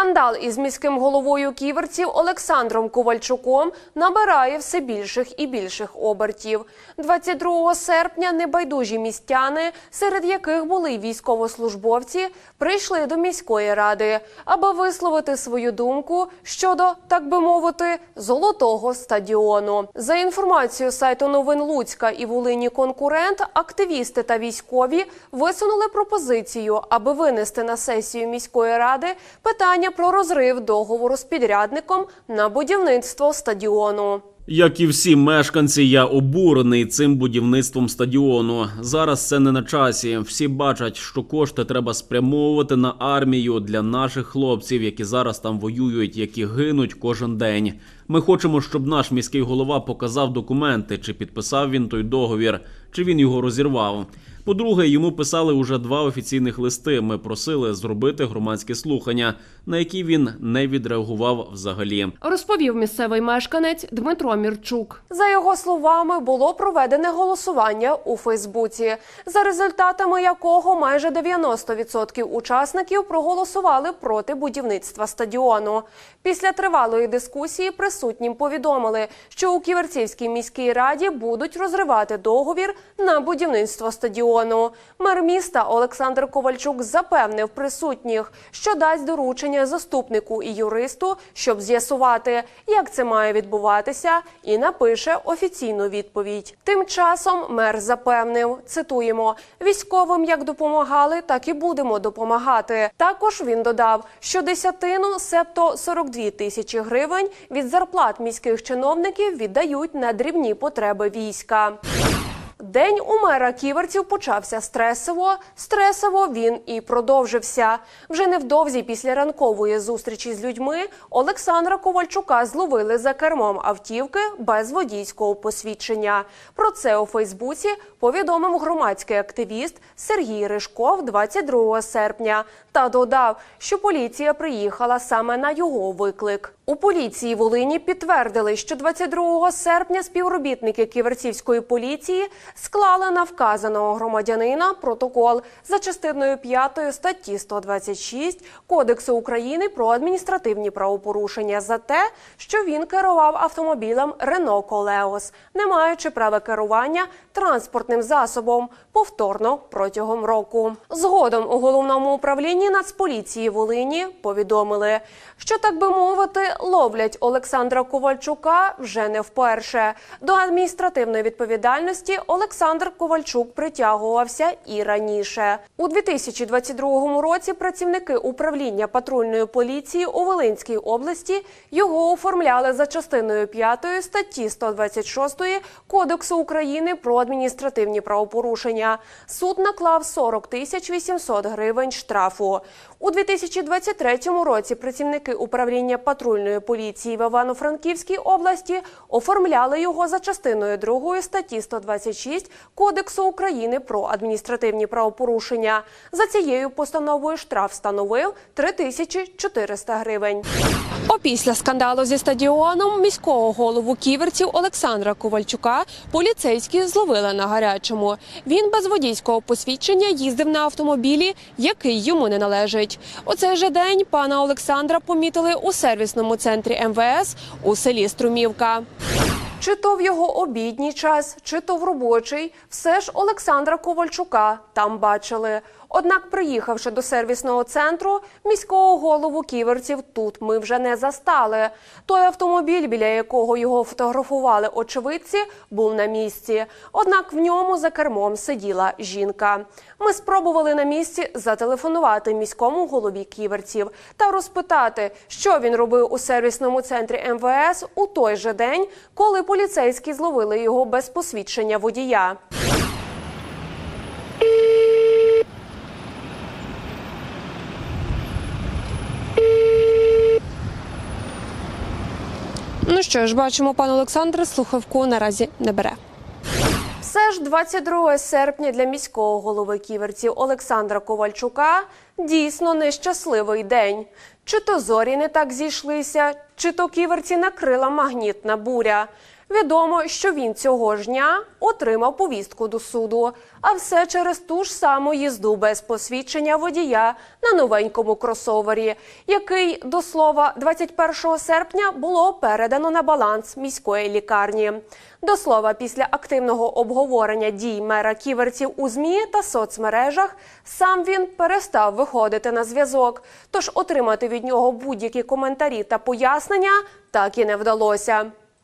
Скандал із міським головою ківерців Олександром Ковальчуком набирає все більших і більших обертів. 22 серпня небайдужі містяни, серед яких були військовослужбовці, прийшли до міської ради, аби висловити свою думку щодо, так би мовити, золотого стадіону. За інформацією сайту новин Луцька і Волині конкурент, активісти та військові висунули пропозицію, аби винести на сесію міської ради питання про розрив договору з підрядником на будівництво стадіону. Як і всі мешканці, я обурений цим будівництвом стадіону. Зараз це не на часі. Всі бачать, що кошти треба спрямовувати на армію для наших хлопців, які зараз там воюють, які гинуть кожен день. Ми хочемо, щоб наш міський голова показав документи, чи підписав він той договір, чи він його розірвав. По-друге, йому писали уже два офіційних листи. Ми просили зробити громадські слухання, на які він не відреагував взагалі. Розповів місцевий мешканець Дмитро Мірчук. За його словами, було проведене голосування у Фейсбуці, за результатами якого майже 90% учасників проголосували проти будівництва стадіону. Після тривалої дискусії присутнім повідомили, що у Ківерцівській міській раді будуть розривати договір на будівництво стадіону. Мер міста Олександр Ковальчук запевнив присутніх, що дасть доручення заступнику і юристу, щоб з'ясувати, як це має відбуватися, і напише офіційну відповідь. Тим часом мер запевнив, цитуємо: військовим як допомагали, так і будемо допомагати. Також він додав, що десятину, себто 42 тисячі гривень від зарплат міських чиновників віддають на дрібні потреби війська. День у мера ківерців почався стресово. Стресово він і продовжився. Вже невдовзі після ранкової зустрічі з людьми Олександра Ковальчука зловили за кермом автівки без водійського посвідчення. Про це у Фейсбуці повідомив громадський активіст Сергій Ришков 22 серпня та додав, що поліція приїхала саме на його виклик. У поліції Волині підтвердили, що 22 серпня співробітники Ківерцівської поліції склали на вказаного громадянина протокол за частиною 5 статті 126 Кодексу України про адміністративні правопорушення за те, що він керував автомобілем Рено Колеос, не маючи права керування транспортним засобом повторно протягом року. Згодом у головному управлінні Нацполіції Волині повідомили, що так би мовити, ловлять Олександра Ковальчука вже не вперше. До адміністративної відповідальності Олександр Ковальчук притягувався і раніше. У 2022 році працівники управління патрульної поліції у Волинській області його оформляли за частиною 5 статті 126 Кодексу України про адміністративні правопорушення. Суд наклав 40 тисяч 800 гривень штрафу. У 2023 році працівники управління патрульної поліції в Івано-Франківській області оформляли його за частиною 2 статті 126 Кодексу України про адміністративні правопорушення. За цією постановою штраф становив 3400 гривень. Опісля скандалу зі стадіоном міського голову ківерців Олександра Ковальчука поліцейські зловили на гарячому. Він без водійського посвідчення їздив на автомобілі, який йому не належить. У цей же день пана Олександра помітили у сервісному центрі МВС у селі Струмівка. Чи то в його обідній час, чи то в робочий, все ж Олександра Ковальчука там бачили. Однак, приїхавши до сервісного центру, міського голову ківерців тут ми вже не застали. Той автомобіль, біля якого його фотографували очевидці, був на місці. Однак в ньому за кермом сиділа жінка. Ми спробували на місці зателефонувати міському голові ківерців та розпитати, що він робив у сервісному центрі МВС у той же день, коли поліцейські зловили його без посвідчення водія. Що ж, бачимо, пан Олександр слухавку наразі не бере. Все ж 22 серпня для міського голови ківерців Олександра Ковальчука дійсно нещасливий день. Чи то зорі не так зійшлися, чи то ківерці накрила магнітна буря. Відомо, що він цього ж дня отримав повістку до суду, а все через ту ж саму їзду без посвідчення водія на новенькому кросовері, який до слова 21 серпня було передано на баланс міської лікарні. До слова, після активного обговорення дій мера ківерців у змі та соцмережах, сам він перестав виходити на зв'язок. Тож отримати від нього будь-які коментарі та пояснення так і не вдалося.